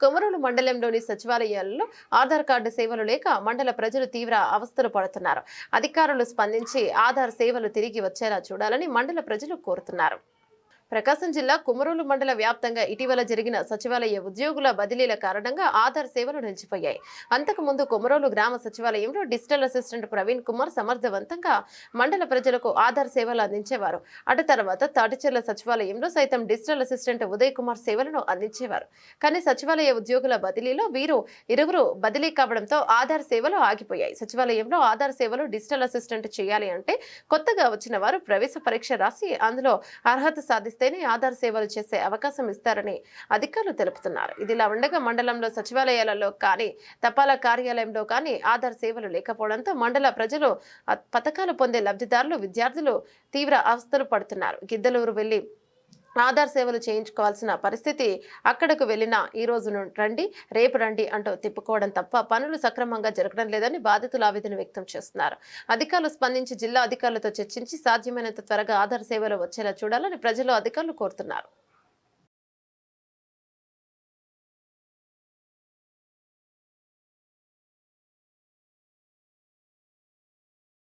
కొమరోలు మండలంలోని సచివాలయాల్లో ఆధార్ కార్డు సేవలు లేక మండల ప్రజలు తీవ్ర అవస్థలు పడుతున్నారు. అధికారులు స్పందించి ఆధార్ సేవలు తిరిగి వచ్చేలా చూడాలని మండల ప్రజలు కోరుతున్నారు. ప్రకాశం జిల్లా కుమరూలు మండల వ్యాప్తంగా ఇటీవల జరిగిన సచివాలయ ఉద్యోగుల బదిలీల కారణంగా ఆధార్ సేవలు నిలిచిపోయాయి. అంతకుముందు కుమరోలు గ్రామ సచివాలయంలో డిజిటల్ అసిస్టెంట్ ప్రవీణ్ కుమార్ సమర్థవంతంగా మండల ప్రజలకు ఆధార్ సేవలు అందించేవారు. అటు తర్వాత తాటిచెర్ల సచివాలయంలో సైతం డిజిటల్ అసిస్టెంట్ ఉదయ్ కుమార్ సేవలను అందించేవారు. కానీ సచివాలయ ఉద్యోగుల బదిలీలో వీరు ఇరువురు బదిలీ కావడంతో ఆధార్ సేవలు ఆగిపోయాయి. సచివాలయంలో ఆధార్ సేవలు డిజిటల్ అసిస్టెంట్ చేయాలి అంటే కొత్తగా వచ్చిన వారు ప్రవేశ పరీక్ష రాసి అందులో అర్హత సాధిస్తేనే ఆధార్ సేవలు చేసే అవకాశం ఇస్తారని అధికారులు తెలుపుతున్నారు. ఇదిలా ఉండగా మండలంలో సచివాలయాలలో కానీ తపాలా కార్యాలయంలో కానీ ఆధార్ సేవలు లేకపోవడంతో మండల ప్రజలు పథకాలు పొందే లబ్ధిదారులు విద్యార్థులు తీవ్ర అవస్థలు పడుతున్నారు. గిద్దలూరు వెళ్ళి ఆధార్ సేవలు చేయించుకోవాల్సిన పరిస్థితి అక్కడకు వెళ్ళినా ఈ రోజు రండి రేపు రండి అంటూ తిప్పుకోవడం తప్ప పనులు సక్రమంగా జరగడం లేదని బాధితులు ఆవేదన వ్యక్తం చేస్తున్నారు. అధికారులు స్పందించి జిల్లా అధికారులతో చర్చించి సాధ్యమైనంత త్వరగా ఆధార్ సేవలు వచ్చేలా చూడాలని ప్రజలు అధికారులు కోరుతున్నారు.